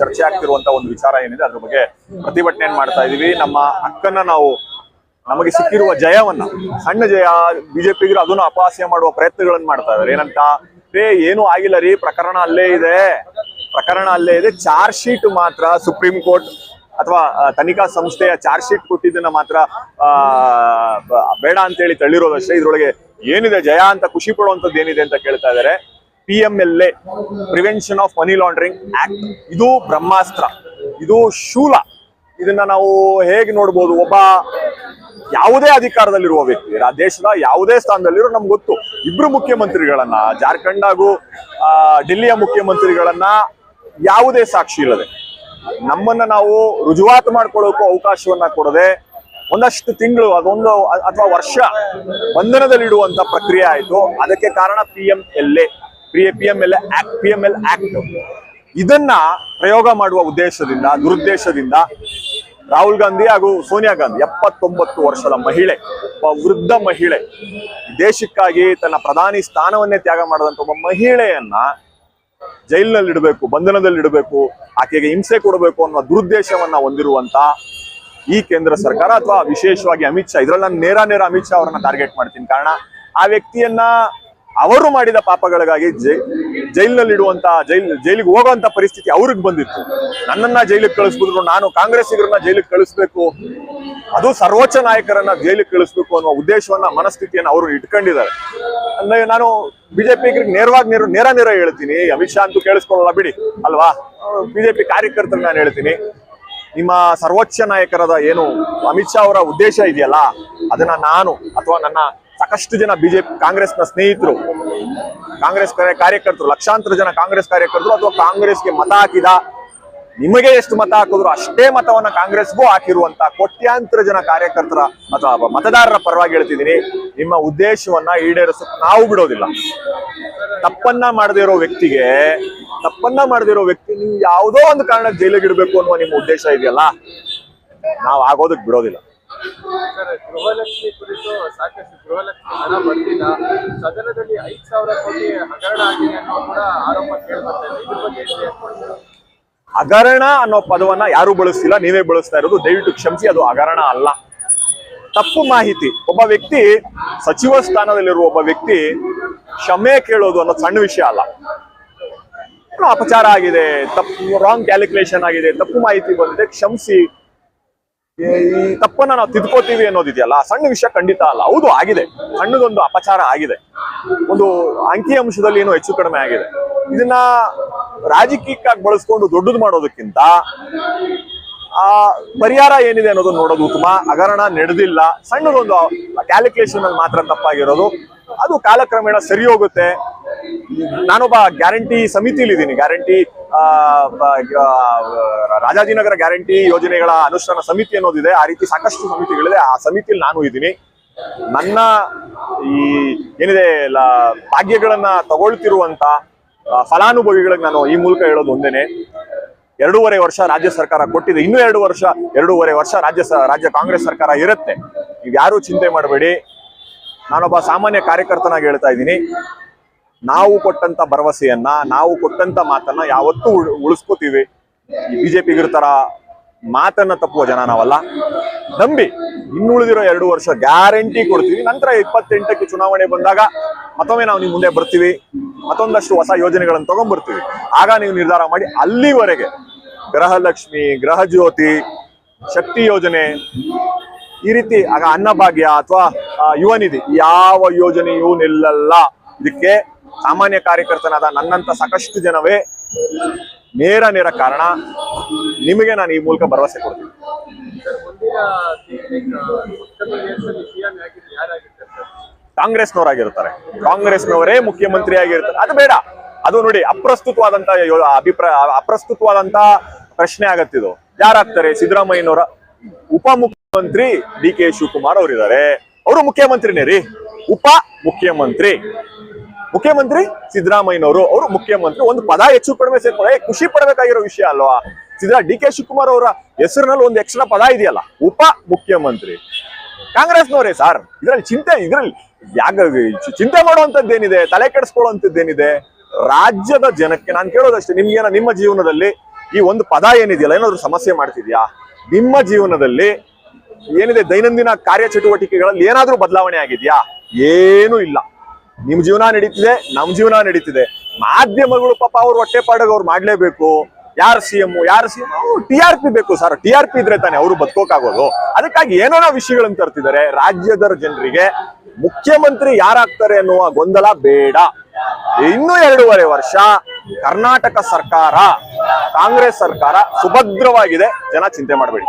ಚರ್ಚೆ ಆಗ್ತಿರುವಂತ ಒಂದು ವಿಚಾರ ಏನಿದೆ, ಅದ್ರ ಬಗ್ಗೆ ಪ್ರತಿಭಟನೆ ಮಾಡ್ತಾ ಇದೀವಿ. ನಮ್ಮ ಹಕ್ಕನ್ನ ನಾವು ನಮಗೆ ಸಿಕ್ಕಿರುವ ಜಯವನ್ನ, ಸಣ್ಣ ಜಯ, ಬಿಜೆಪಿಗರು ಅದನ್ನು ಅಪಹಾಸ್ಯ ಮಾಡುವ ಪ್ರಯತ್ನಗಳನ್ನ ಮಾಡ್ತಾ ಇದಾರೆ. ಏನಂತ? ಏ, ಏನು ಆಗಿಲ್ಲ ರೀ, ಪ್ರಕರಣ ಅಲ್ಲೇ ಇದೆ. ಪ್ರಕರಣ ಅಲ್ಲೇ ಇದೆ. ಚಾರ್ಜ್ ಶೀಟ್ ಮಾತ್ರ ಸುಪ್ರೀಂ ಕೋರ್ಟ್ ಅಥವಾ ತನಿಖಾ ಸಂಸ್ಥೆಯ ಚಾರ್ಜ್ ಶೀಟ್ ಕೊಟ್ಟಿದ್ದನ್ನ ಮಾತ್ರ ಬೇಡ ಅಂತೇಳಿ ತಳ್ಳಿರೋದಷ್ಟೇ. ಇದ್ರೊಳಗೆ ಏನಿದೆ? ಜಯ ಅಂತ ಖುಷಿ ಪಡುವಂತದ್ದು ಏನಿದೆ ಅಂತ ಕೇಳ್ತಾ ಇದಾರೆ. P M L A prevention of money laundering act ಇದು ಬ್ರಹ್ಮಾಸ್ತ್ರ, ಇದು ಶೂಲ. ಇದನ್ನ ನಾವು ಹೇಗೆ ನೋಡ್ಬೋದು? ಒಬ್ಬ ಯಾವುದೇ ಅಧಿಕಾರದಲ್ಲಿರುವ ವ್ಯಕ್ತಿ, ಆ ದೇಶದ ಯಾವುದೇ ಸ್ಥಾನದಲ್ಲಿರೋ ನಮ್ಗೆ ಗೊತ್ತು. ಇಬ್ರು ಮುಖ್ಯಮಂತ್ರಿಗಳನ್ನ, ಜಾರ್ಖಂಡ್ ಹಾಗೂ ಡೆಲ್ಲಿಯ ಮುಖ್ಯಮಂತ್ರಿಗಳನ್ನ ಯಾವುದೇ ಸಾಕ್ಷಿ ಇಲ್ಲದೆ, ನಮ್ಮನ್ನ ನಾವು ರುಜುವಾತು ಮಾಡ್ಕೊಳ್ಳೋಕ್ಕೂ ಅವಕಾಶವನ್ನ ಕೊಡದೆ, ಒಂದಷ್ಟು ತಿಂಗಳು, ಅದೊಂದು, ಅಥವಾ ವರ್ಷ ಬಂಧನದಲ್ಲಿಡುವಂತ ಪ್ರಕ್ರಿಯೆ ಆಯಿತು. ಅದಕ್ಕೆ ಕಾರಣ P M L A P M L A act P M L act ಇದನ್ನ ಪ್ರಯೋಗ ಮಾಡುವ ಉದ್ದೇಶದಿಂದ, ದುರುದ್ದೇಶದಿಂದ ರಾಹುಲ್ ಗಾಂಧಿ ಹಾಗೂ ಸೋನಿಯಾ ಗಾಂಧಿ, ಎಪ್ಪತ್ತೊಂಬತ್ತು ವರ್ಷದ ಮಹಿಳೆ, ಒಬ್ಬ ವೃದ್ಧ ಮಹಿಳೆ ದೇಶಕ್ಕಾಗಿ ತನ್ನ ಪ್ರಧಾನಿ ಸ್ಥಾನವನ್ನೇ ತ್ಯಾಗ ಮಾಡದಂತ ಒಬ್ಬ ಮಹಿಳೆಯನ್ನ ಜೈಲಿನಲ್ಲಿ ಇಡಬೇಕು ಬಂಧನದಲ್ಲಿ ಇಡಬೇಕು ಆಕೆಗೆ ಹಿಂಸೆ ಕೊಡಬೇಕು ಅನ್ನೋ ದುರುದ್ದೇಶವನ್ನ ಹೊಂದಿರುವಂತ ಈ ಕೇಂದ್ರ ಸರ್ಕಾರ ಅಥವಾ ವಿಶೇಷವಾಗಿ ಅಮಿತ್ ಶಾ, ಇದ್ರಲ್ಲಿ ನಾನು ನೇರ ನೇರ ಅಮಿತ್ ಶಾ ಅವರನ್ನ ಟಾರ್ಗೆಟ್ ಮಾಡ್ತೀನಿ. ಕಾರಣ ಆ ವ್ಯಕ್ತಿಯನ್ನ ಅವರು ಮಾಡಿದ ಪಾಪಗಳಿಗಾಗಿ ಜೈ ಜೈಲಿನಲ್ಲಿ ಇಡುವಂತ ಜೈಲ್, ಜೈಲಿಗೆ ಹೋಗುವಂತ ಪರಿಸ್ಥಿತಿ ಅವ್ರಿಗೆ ಬಂದಿತ್ತು. ನನ್ನನ್ನ ಜೈಲಿಗೆ ಕಳಿಸ್ಬಿಟ್ರು, ನಾನು ಕಾಂಗ್ರೆಸ್ಸಿಗರನ್ನ ಜೈಲಿಗೆ ಕಳಿಸ್ಬೇಕು. ಅದು ಸರ್ವೋಚ್ಚ ನಾಯಕರನ್ನ ಜೈಲಿಗೆ ಕಳಿಸ್ಬೇಕು ಅನ್ನೋ ಉದ್ದೇಶವನ್ನ, ಮನಸ್ಥಿತಿಯನ್ನ ಅವರು ಇಟ್ಕೊಂಡಿದ್ದಾರೆ. ಅಂದ್ರೆ ನಾನು ಬಿಜೆಪಿಗರಿಗೆ ನೇರವಾಗಿ ನೇರ ನೇರ ನೇರ ಹೇಳ್ತೀನಿ. ಅಮಿತ್ ಶಾ ಅಂತೂ ಕೇಳಿಸ್ಕೊಳ್ಳಲ್ಲ, ಬಿಡಿ. ಅಲ್ವಾ? ಬಿಜೆಪಿ ಕಾರ್ಯಕರ್ತರು ನಾನು ಹೇಳ್ತೀನಿ. ನಿಮ್ಮ ಸರ್ವೋಚ್ಚ ನಾಯಕರಾದ ಏನು ಅಮಿತ್ ಶಾ ಅವರ ಉದ್ದೇಶ ಇದೆಯಲ್ಲ, ಅದನ್ನ ನಾನು ಅಥವಾ ನನ್ನ ಸಾಕಷ್ಟು ಜನ ಬಿಜೆಪಿ ಕಾಂಗ್ರೆಸ್ನ ಸ್ನೇಹಿತರು, ಕಾಂಗ್ರೆಸ್ ಕಾರ್ಯ- ಕಾರ್ಯಕರ್ತರು, ಲಕ್ಷಾಂತರ ಜನ ಕಾಂಗ್ರೆಸ್ ಕಾರ್ಯಕರ್ತರು ಅಥವಾ ಕಾಂಗ್ರೆಸ್ಗೆ ಮತ ಹಾಕಿದ, ನಿಮಗೆ ಎಷ್ಟು ಮತ ಹಾಕಿದ್ರು ಅಷ್ಟೇ ಮತವನ್ನ ಕಾಂಗ್ರೆಸ್ಗೂ ಹಾಕಿರುವಂತ ಕೋಟ್ಯಾಂತರ ಜನ ಕಾರ್ಯಕರ್ತರ ಅಥವಾ ಮತದಾರರ ಪರವಾಗಿ ಹೇಳ್ತಿದ್ದೀನಿ, ನಿಮ್ಮ ಉದ್ದೇಶವನ್ನ ಈಡೇರಿಸೋಕೆ ನಾವು ಬಿಡೋದಿಲ್ಲ. ತಪ್ಪನ್ನ ಮಾಡದೇ ಇರೋ ವ್ಯಕ್ತಿಗೆ, ತಪ್ಪನ್ನ ಮಾಡದೇ ಇರೋ ವ್ಯಕ್ತಿ ನೀವು ಯಾವುದೋ ಒಂದು ಕಾರಣಕ್ಕೆ ಜೈಲಿಗೆ ಇಡಬೇಕು ಅನ್ನುವ ನಿಮ್ಮ ಉದ್ದೇಶ ಇದೆಯಲ್ಲ? ನಾವು ಆಗೋದಕ್ಕೆ ಬಿಡೋದಿಲ್ಲ. ಗೃಹಲಕ್ಷ್ಮಿ ಕುರಿತು ಸಾಕಷ್ಟು ಗೃಹಲಕ್ಷ್ಮಿ ಹಣ ಬರ್ತಿಲ್ಲ. ಸದನದಲ್ಲಿ ಐದ್ ಸಾವಿರ ಕೋಟಿ ಹಗರಣ ಆಗಿದೆ ಅನ್ನೋ ಕೂಡ ಆರೋಪ ಕೇಳಿ ಬರ್ತಾ ಇದೆ ಇದ್ರ ಬಗ್ಗೆ ಏನ್ react ಮಾಡ್ತೀರಾ? ಹಗರಣ ಅನ್ನೋ ಪದವನ್ನ ಯಾರು ಬಳಸ್ತಿಲ್ಲ, ನೀವೇ ಬಳಸ್ತಾ ಇರೋದು. ದಯವಿಟ್ಟು ಕ್ಷಮಿಸಿ, ಅದು ಹಗರಣ ಅಲ್ಲ. ತಪ್ಪು ಮಾಹಿತಿ. ಒಬ್ಬ ವ್ಯಕ್ತಿ, ಸಚಿವ ಸ್ಥಾನದಲ್ಲಿರುವ ಒಬ್ಬ ವ್ಯಕ್ತಿ ಕ್ಷಮೆ ಕೇಳೋದು ಅನ್ನೋ ಸಣ್ಣ ವಿಷಯ ಅಲ್ಲ. ಅಪಚಾರ ಆಗಿದೆ, ತಪ್ಪು ರಾಂಗ್ ಕ್ಯಾಲ್ಕುಲೇಷನ್ ಆಗಿದೆ, ತಪ್ಪು ಮಾಹಿತಿ ಬಂದಿದೆ, ಕ್ಷಮಿಸಿ. ಈ ತಪ್ಪನ್ನ ನಾವು ತಿದ್ಕೋತೀವಿ ಅನ್ನೋದಿದೆಯಲ್ಲ ಸಣ್ಣ ವಿಷಯ ಖಂಡಿತ ಅಲ್ಲ. ಹೌದು, ಆಗಿದೆ. ಸಣ್ಣದೊಂದು ಅಪಚಾರ ಆಗಿದೆ. ಒಂದು ಅಂಕಿ ಅಂಶದಲ್ಲಿ ಏನು ಹೆಚ್ಚು ಕಡಿಮೆ ಆಗಿದೆ. ಇದನ್ನ ರಾಜಕೀಯಕ್ಕಾಗಿ ಬಳಸ್ಕೊಂಡು ದೊಡ್ಡದು ಮಾಡೋದಕ್ಕಿಂತ, ಆ ಪರಿಹಾರ ಏನಿದೆ ಅನ್ನೋದನ್ನ ನೋಡೋದು ಉತ್ತಮ. ಹಗರಣ ನಡೆದಿಲ್ಲ. ಸಣ್ಣದೊಂದು ಕ್ಯಾಲ್ಕುಲೇಷನ್ ಅಲ್ಲಿ ಮಾತ್ರ ತಪ್ಪಾಗಿರೋದು. ಅದು ಕಾಲಕ್ರಮೇಣ ಸರಿ ಹೋಗುತ್ತೆ. ನಾನೊಬ್ಬ ಗ್ಯಾರಂಟಿ ಸಮಿತಿಲಿ ಇದ್ದೀನಿ ಗ್ಯಾರಂಟಿ ರಾಜಾಜಿನಗರ ಗ್ಯಾರಂಟಿ ಯೋಜನೆಗಳ ಅನುಷ್ಠಾನ ಸಮಿತಿ ಅನ್ನೋದಿದೆ. ಆ ರೀತಿ ಸಾಕಷ್ಟು ಸಮಿತಿಗಳಿದೆ. ಆ ಸಮಿತಿಯಲ್ಲಿ ನಾನು ಇದ್ದೀನಿ. ನನ್ನ ಈ ಏನಿದೆ ಭಾಗ್ಯಗಳನ್ನ ತಗೊಳ್ತಿರುವಂತ ಫಲಾನುಭವಿಗಳಿಗೆ ನಾನು ಈ ಮೂಲಕ ಹೇಳೋದು ಒಂದೇನೆ. ಎರಡೂವರೆ ವರ್ಷ ರಾಜ್ಯ ಸರ್ಕಾರ ಕೊಟ್ಟಿದೆ. ಇನ್ನೂ ಎರಡು ವರ್ಷ, ಎರಡೂವರೆ ವರ್ಷ ರಾಜ್ಯ ರಾಜ್ಯ ಕಾಂಗ್ರೆಸ್ ಸರ್ಕಾರ ಇರುತ್ತೆ. ನೀವು ಯಾರು ಚಿಂತೆ ಮಾಡಬೇಡಿ. ನಾನೊಬ್ಬ ಸಾಮಾನ್ಯ ಕಾರ್ಯಕರ್ತನಾಗಿ ಹೇಳ್ತಾ ಇದ್ದೀನಿ. ನಾವು ಕೊಟ್ಟಂತ ಭರವಸೆಯನ್ನ, ನಾವು ಕೊಟ್ಟಂತ ಮಾತನ್ನ ಯಾವತ್ತೂ ಉಳ್- ಉಳಿಸ್ಕೋತೀವಿ. ಈ ಬಿಜೆಪಿಗಿರ ತರ ಮಾತನ್ನ ತಪ್ಪುವ ಜನ ನಾವಲ್ಲ. ನಂಬಿ, ಇನ್ನುಳಿದಿರೋ ಎರಡು ವರ್ಷ ಗ್ಯಾರಂಟಿ ಕೊಡ್ತೀವಿ. ನಂತರ ಇಪ್ಪತ್ತೆಂಟಕ್ಕೆ ಚುನಾವಣೆ ಬಂದಾಗ ಮತ್ತೊಮ್ಮೆ ನಾವು ನಿಮ್ಮ ಮುಂದೆ ಬರ್ತೀವಿ. ಮತ್ತೊಂದಷ್ಟು ಹೊಸ ಯೋಜನೆಗಳನ್ನು ತಗೊಂಡ್ಬರ್ತೀವಿ ಆಗ ನೀವು ನಿರ್ಧಾರ ಮಾಡಿ ಅಲ್ಲಿವರೆಗೆ ಗೃಹಲಕ್ಷ್ಮಿ ಗೃಹ ಜ್ಯೋತಿ ಶಕ್ತಿ ಯೋಜನೆ, ಈ ರೀತಿ ಆಗ ಅನ್ನಭಾಗ್ಯ ಅಥವಾ ಯುವ ನಿಧಿ, ಯಾವ ಯೋಜನೆಯೂ ನಿಲ್ಲಲ್ಲ. ಇದಕ್ಕೆ ಸಾಮಾನ್ಯ ಕಾರ್ಯಕರ್ತನಾದ ನನ್ನಂತ ಸಾಕಷ್ಟು ಜನವೇ ನೇರ ನೇರ ಕಾರಣ ನಿಮಗೆ ನಾನು ಈ ಮೂಲಕ ಭರವಸೆ ಕೊಡ್ತೀನಿ. ಕಾಂಗ್ರೆಸ್ನವರಾಗಿರ್ತಾರೆ. ಕಾಂಗ್ರೆಸ್ನವರೇ ಮುಖ್ಯಮಂತ್ರಿ ಆಗಿರ್ತಾರೆ ಅದು ಬೇಡ. ಅದು ನೋಡಿ, ಅಪ್ರಸ್ತುತವಾದಂತ ಅಭಿಪ್ರಾಯ ಅಪ್ರಸ್ತುತವಾದಂತ ಪ್ರಶ್ನೆ ಆಗತ್ತಿದು. ಯಾರಾಗ್ತಾರೆ? ಸಿದ್ದರಾಮಯ್ಯನವರ ಉಪಮುಖ್ಯಮಂತ್ರಿ ಡಿ ಕೆ ಶಿವಕುಮಾರ್ ಅವರಿದ್ದಾರೆ. ಅವರು ಮುಖ್ಯಮಂತ್ರಿನೇ ರೀ. ಉಪ ಮುಖ್ಯಮಂತ್ರಿ ಮುಖ್ಯಮಂತ್ರಿ ಸಿದ್ದರಾಮಯ್ಯನವರು ಅವರು ಮುಖ್ಯಮಂತ್ರಿ, ಒಂದು ಪದ ಹೆಚ್ಚು ಕಡಿಮೆ ಸೇರ್ಕೊಂಡ್ರೆ ಖುಷಿ ಪಡಬೇಕಾಗಿರೋ ವಿಷಯ ಅಲ್ವಾ? ಸಿದ್ರಾ ಡಿ ಕೆ ಶಿವಕುಮಾರ್ ಅವರ ಹೆಸರಿನಲ್ಲಿ ಒಂದು ಎಕ್ಸ್ಟ್ರಾ ಪದ ಇದೆಯಲ್ಲ, ಉಪ ಮುಖ್ಯಮಂತ್ರಿ. ಕಾಂಗ್ರೆಸ್ನವರೇ ಸರ್, ಇದ್ರಲ್ಲಿ ಚಿಂತೆ, ಇದ್ರಲ್ಲಿ ಯಾಗ, ಚಿಂತೆ ಮಾಡುವಂತದ್ದೇನಿದೆ ತಲೆ ಕೆಡಿಸ್ಕೊಳ್ಳುವಂಥದ್ದೇನಿದೆ? ರಾಜ್ಯದ ಜನಕ್ಕೆ, ನಾನು ಕೇಳೋದಷ್ಟೇ, ನಿಮ್ಗೇನ, ನಿಮ್ಮ ಜೀವನದಲ್ಲಿ ಈ ಒಂದು ಪದ ಏನಿದೆಯಲ್ಲ, ಏನಾದ್ರು ಸಮಸ್ಯೆ ಮಾಡ್ತಿದ್ಯಾ? ನಿಮ್ಮ ಜೀವನದಲ್ಲಿ ಏನಿದೆ ದೈನಂದಿನ ಕಾರ್ಯಚಟುವಟಿಕೆಗಳಲ್ಲಿ ಏನಾದ್ರೂ ಬದಲಾವಣೆ ಆಗಿದ್ಯಾ? ಏನೂ ಇಲ್ಲ. ನಿಮ್ ಜೀವನ ನಡೀತಿದೆ, ನಮ್ ಜೀವನ ನಡೀತಿದೆ. ಮಾಧ್ಯಮಗಳು ಪಾಪ ಅವ್ರು ಹೊಟ್ಟೆ ಪಾಡಗ ಅವ್ರು ಮಾಡ್ಲೇಬೇಕು. ಯಾರು ಸಿ ಎಂ ಯಾರು ಸಿ ಟಿ ಆರ್ ಪಿ ಬೇಕು ಸರ್. ಟಿ ಆರ್ ಪಿ ಇದ್ರೆ ತಾನೆ ಅವರು ಬದುಕೋಕಾಗೋದು. ಅದಕ್ಕಾಗಿ ಏನೇನೋ ವಿಷಯಗಳನ್ನ ತರ್ತಿದ್ದಾರೆ. ರಾಜ್ಯದ ಜನರಿಗೆ ಮುಖ್ಯಮಂತ್ರಿ ಯಾರಾಗ್ತಾರೆ ಅನ್ನುವ ಗೊಂದಲ ಬೇಡ. ಇನ್ನೂ ಎರಡೂವರೆ ವರ್ಷ ಕರ್ನಾಟಕ ಸರ್ಕಾರ, ಕಾಂಗ್ರೆಸ್ ಸರ್ಕಾರ ಸುಭದ್ರವಾಗಿದೆ. ಜನ ಚಿಂತೆ ಮಾಡಬೇಡಿ.